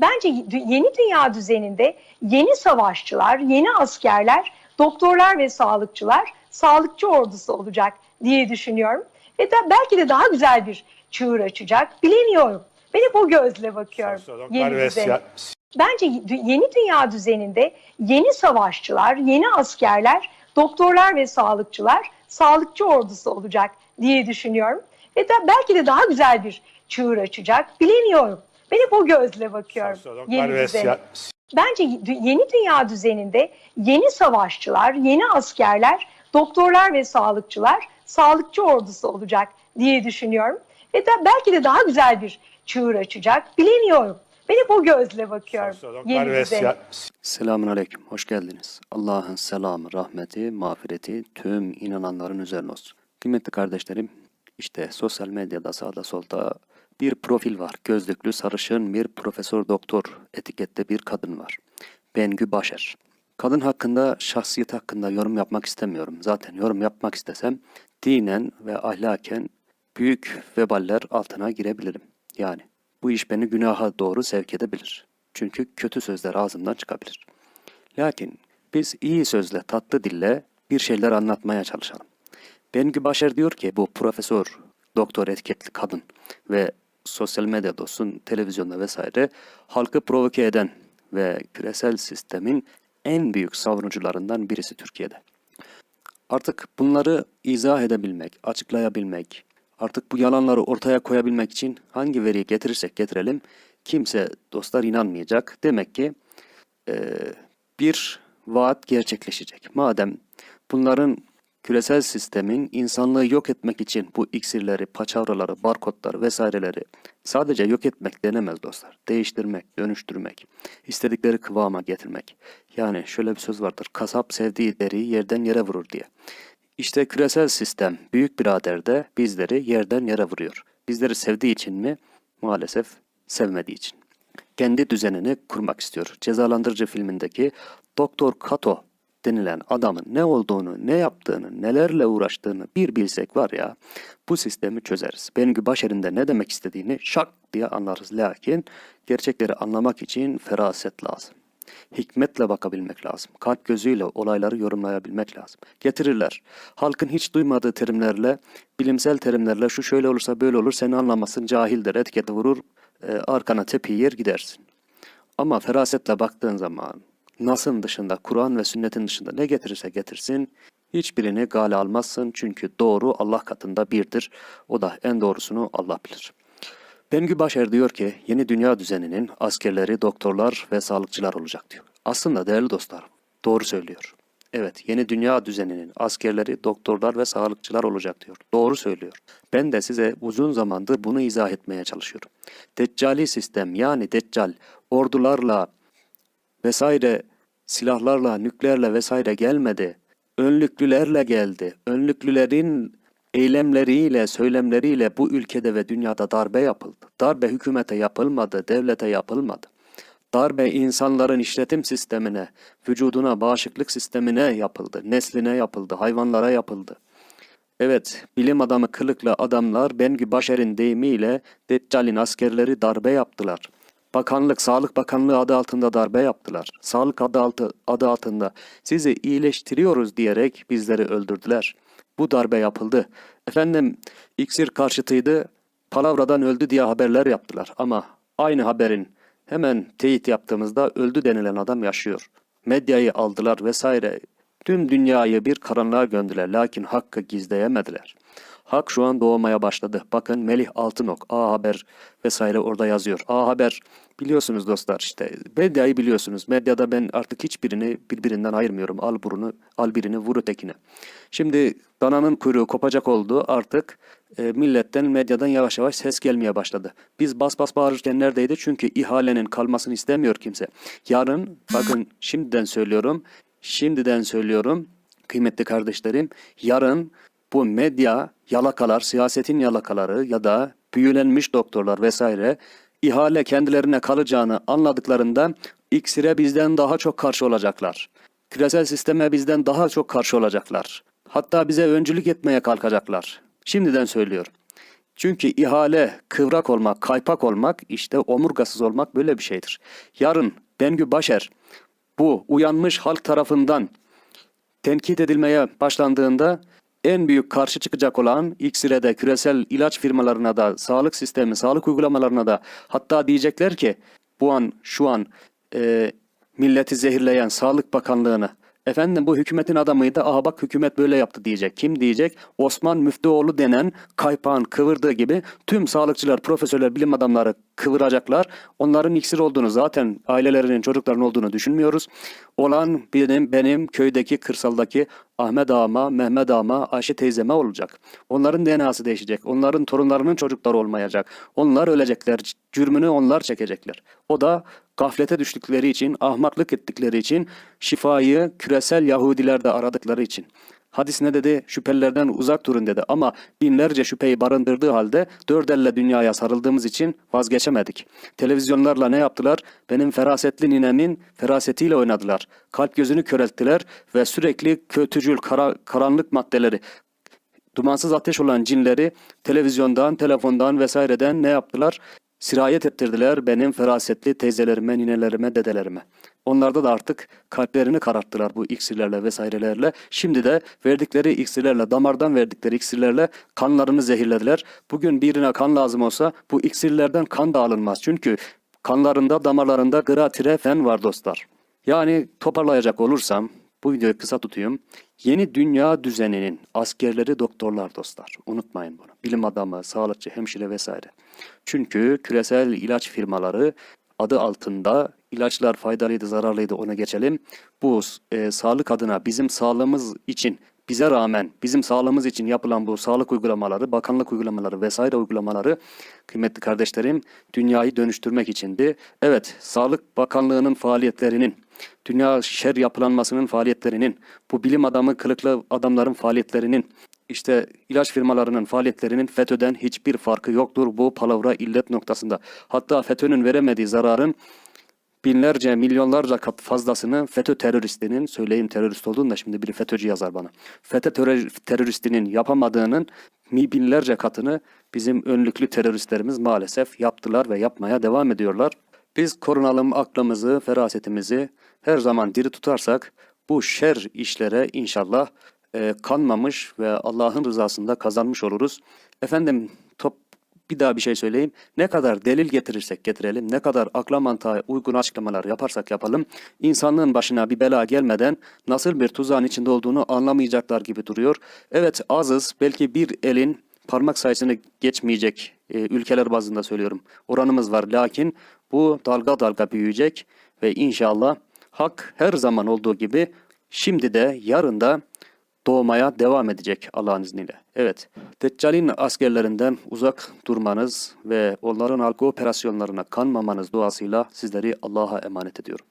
Bence yeni dünya düzeninde yeni savaşçılar, yeni askerler, doktorlar ve sağlıkçılar sağlıkçı ordusu olacak diye düşünüyorum. Ve da belki de daha güzel bir çığır açacak. Bilemiyorum. Ben hep o gözle bakıyorum. Yeni düzene. Bence yeni dünya düzeninde yeni savaşçılar, yeni askerler, doktorlar ve sağlıkçılar sağlıkçı ordusu olacak diye düşünüyorum. Ve da belki de daha güzel bir çığır açacak. Bilemiyorum. Ben hep o gözle bakıyorum. Yeni düzene. Bence yeni dünya düzeninde yeni savaşçılar, yeni askerler, doktorlar ve sağlıkçılar sağlıkçı ordusu olacak diye düşünüyorum. Ve da belki de daha güzel bir çığır açacak. Bilemiyorum. Ben hep o gözle bakıyorum. Yeni düzene. Selamun Aleyküm, hoş geldiniz. Allah'ın selamı, rahmeti, mağfireti tüm inananların üzerine olsun. Kıymetli kardeşlerim, işte sosyal medyada sağda solda bir profil var. Gözlüklü, sarışın bir profesör doktor etikette bir kadın var. Bengü Başer. Kadın hakkında, şahsiyet hakkında yorum yapmak istemiyorum. Zaten yorum yapmak istesem dinen ve ahlaken büyük veballer altına girebilirim. Yani bu iş beni günaha doğru sevk edebilir. Çünkü kötü sözler ağzımdan çıkabilir. Lakin biz iyi sözle, tatlı dille bir şeyler anlatmaya çalışalım. Bengü Başer diyor ki bu profesör, doktor etiketli kadın ve sosyal medyada olsun, televizyonda vesaire halkı provoke eden ve küresel sistemin en büyük savunucularından birisi Türkiye'de. Artık bunları izah edebilmek, açıklayabilmek, artık bu yalanları ortaya koyabilmek için hangi veriyi getirirsek getirelim kimse dostlar inanmayacak. Demek ki eee, bir vaat gerçekleşecek. Madem bunların küresel sistemin insanlığı yok etmek için bu iksirleri, paçavraları, barkodları vesaireleri sadece yok etmek denemez dostlar. Değiştirmek, dönüştürmek, istedikleri kıvama getirmek. Yani şöyle bir söz vardır. Kasap sevdiği deriyi yerden yere vurur diye. İşte küresel sistem büyük birader de bizleri yerden yere vuruyor. Bizleri sevdiği için mi? Maalesef sevmediği için kendi düzenini kurmak istiyor. Cezalandırıcı filmindeki Doktor Kato denilen adamın ne olduğunu, ne yaptığını, nelerle uğraştığını bir bilsek var ya bu sistemi çözeriz. Bengü Başer'in ne demek istediğini şak diye anlarız. Lakin gerçekleri anlamak için feraset lazım. Hikmetle bakabilmek lazım. Kalp gözüyle olayları yorumlayabilmek lazım. Getirirler. Halkın hiç duymadığı terimlerle, bilimsel terimlerle şu şöyle olursa böyle olur seni anlamasın cahildir etiketi vurur e, arkana tepi yer gidersin. Ama ferasetle baktığın zaman Nas'ın dışında, Kur'an ve sünnetin dışında ne getirirse getirsin hiçbirini gale almazsın. Çünkü doğru Allah katında birdir. O da en doğrusunu Allah bilir. Bengü Başer diyor ki yeni dünya düzeninin askerleri, doktorlar ve sağlıkçılar olacak diyor. Aslında değerli dostlar doğru söylüyor. Evet yeni dünya düzeninin askerleri, doktorlar ve sağlıkçılar olacak diyor. Doğru söylüyor. Ben de size uzun zamandır bunu izah etmeye çalışıyorum. Deccali sistem yani deccal ordularla vesaire silahlarla, nükleerle vesaire gelmedi. Önlüklülerle geldi. Önlüklülerin eylemleriyle, söylemleriyle bu ülkede ve dünyada darbe yapıldı. Darbe hükümete yapılmadı, devlete yapılmadı. Darbe insanların işletim sistemine, vücuduna, bağışıklık sistemine yapıldı, nesline yapıldı, hayvanlara yapıldı. Evet, bilim adamı kılıklı adamlar Bengü Başer'in deyimiyle Deccal'in askerleri darbe yaptılar. Bakanlık, Sağlık Bakanlığı adı altında darbe yaptılar. Sağlık adı, altı, adı altında sizi iyileştiriyoruz diyerek bizleri öldürdüler. Bu darbe yapıldı. Efendim iksir karşıtıydı, palavradan öldü diye haberler yaptılar. Ama aynı haberin hemen teyit yaptığımızda öldü denilen adam yaşıyor. Medyayı aldılar vesaire. Tüm dünyayı bir karanlığa gömdüler lakin hakkı gizleyemediler. Hak şu an doğmaya başladı. Bakın Melih Altınok, A Haber vesaire orada yazıyor. A Haber biliyorsunuz dostlar işte medyayı biliyorsunuz. Medyada ben artık hiçbirini birbirinden ayırmıyorum. Al burunu, al birini vur ötekine. Şimdi dananın kuyruğu kopacak oldu artık e, milletten medyadan yavaş yavaş ses gelmeye başladı. Biz bas bas bağırırken neredeydi? Çünkü ihalenin kalmasını istemiyor kimse. Yarın bakın şimdiden söylüyorum. Şimdiden söylüyorum kıymetli kardeşlerim. Yarın bu medya yalakalar, siyasetin yalakaları ya da büyülenmiş doktorlar vesaire ihale kendilerine kalacağını anladıklarında iksire bizden daha çok karşı olacaklar. Küresel sisteme bizden daha çok karşı olacaklar. Hatta bize öncülük etmeye kalkacaklar. Şimdiden söylüyorum. Çünkü ihale, kıvrak olmak, kaypak olmak, işte omurgasız olmak böyle bir şeydir. Yarın Bengü Başer bu uyanmış halk tarafından tenkit edilmeye başlandığında en büyük karşı çıkacak olan iksire de, küresel ilaç firmalarına da, sağlık sistemi, sağlık uygulamalarına da hatta diyecekler ki bu an, şu an e, milleti zehirleyen Sağlık Bakanlığı'nı efendim bu hükümetin adamıydı, aha bak hükümet böyle yaptı diyecek. Kim diyecek? Osman Müftüoğlu denen kaypağın kıvırdığı gibi tüm sağlıkçılar, profesörler, bilim adamları kıvıracaklar. Onların iksir olduğunu zaten ailelerinin, çocukların olduğunu düşünmüyoruz. Olan benim, benim köydeki, kırsaldaki Ahmet ağama, Mehmet ağama, Ayşe teyzeme olacak. Onların DNA'sı değişecek. Onların torunlarının çocukları olmayacak. Onlar ölecekler. Cürmünü onlar çekecekler. O da gaflete düştükleri için, ahmaklık ettikleri için, şifayı küresel Yahudilerde aradıkları için. Hadis ne dedi? Şüphelilerden uzak durun dedi. Ama binlerce şüpheyi barındırdığı halde dört elle dünyaya sarıldığımız için vazgeçemedik. Televizyonlarla ne yaptılar? Benim ferasetli ninemin ferasetiyle oynadılar. Kalp gözünü körelttiler ve sürekli kötücül, kara- karanlık maddeleri, dumansız ateş olan cinleri televizyondan, telefondan vesaireden ne yaptılar? Sirayet ettirdiler benim ferasetli teyzelerime, ninelerime, dedelerime. Onlarda da artık kalplerini kararttılar bu iksirlerle vesairelerle. Şimdi de verdikleri iksirlerle, damardan verdikleri iksirlerle kanlarını zehirlediler. Bugün birine kan lazım olsa bu iksirlerden kan da alınmaz. Çünkü kanlarında, damarlarında gratirefen var dostlar. Yani toparlayacak olursam bu videoyu kısa tutayım. Yeni dünya düzeninin askerleri doktorlar dostlar. Unutmayın bunu. Bilim adamı, sağlıkçı, hemşire vesaire. Çünkü küresel ilaç firmaları adı altında ilaçlar faydalıydı, zararlıydı ona geçelim. Bu e, sağlık adına bizim sağlığımız için bize rağmen bizim sağlığımız için yapılan bu sağlık uygulamaları, bakanlık uygulamaları vesaire uygulamaları kıymetli kardeşlerim dünyayı dönüştürmek içindi. Evet, Sağlık Bakanlığı'nın faaliyetlerinin, dünya şer yapılanmasının faaliyetlerinin, bu bilim adamı kılıklı adamların faaliyetlerinin, işte ilaç firmalarının faaliyetlerinin FETÖ'den hiçbir farkı yoktur bu palavra illet noktasında. Hatta FETÖ'nün veremediği zararın binlerce, milyonlarca kat fazlasını FETÖ teröristinin, söyleyeyim terörist olduğunu da şimdi biri FETÖ'cü yazar bana. FETÖ terör- teröristinin yapamadığının mi binlerce katını bizim önlüklü teröristlerimiz maalesef yaptılar ve yapmaya devam ediyorlar. Biz korunalım aklımızı, ferasetimizi her zaman diri tutarsak bu şer işlere inşallah e, kanmamış ve Allah'ın rızasında kazanmış oluruz. Efendim top bir daha bir şey söyleyeyim. Ne kadar delil getirirsek getirelim, ne kadar akla mantığa uygun açıklamalar yaparsak yapalım, insanlığın başına bir bela gelmeden nasıl bir tuzağın içinde olduğunu anlamayacaklar gibi duruyor. Evet azız, belki bir elin parmak sayısını geçmeyecek e, ülkeler bazında söylüyorum. Oranımız var lakin bu dalga dalga büyüyecek ve inşallah hak her zaman olduğu gibi şimdi de yarın da doğmaya devam edecek Allah'ın izniyle. Evet, Deccal'in askerlerinden uzak durmanız ve onların algı operasyonlarına kanmamanız duasıyla sizleri Allah'a emanet ediyorum.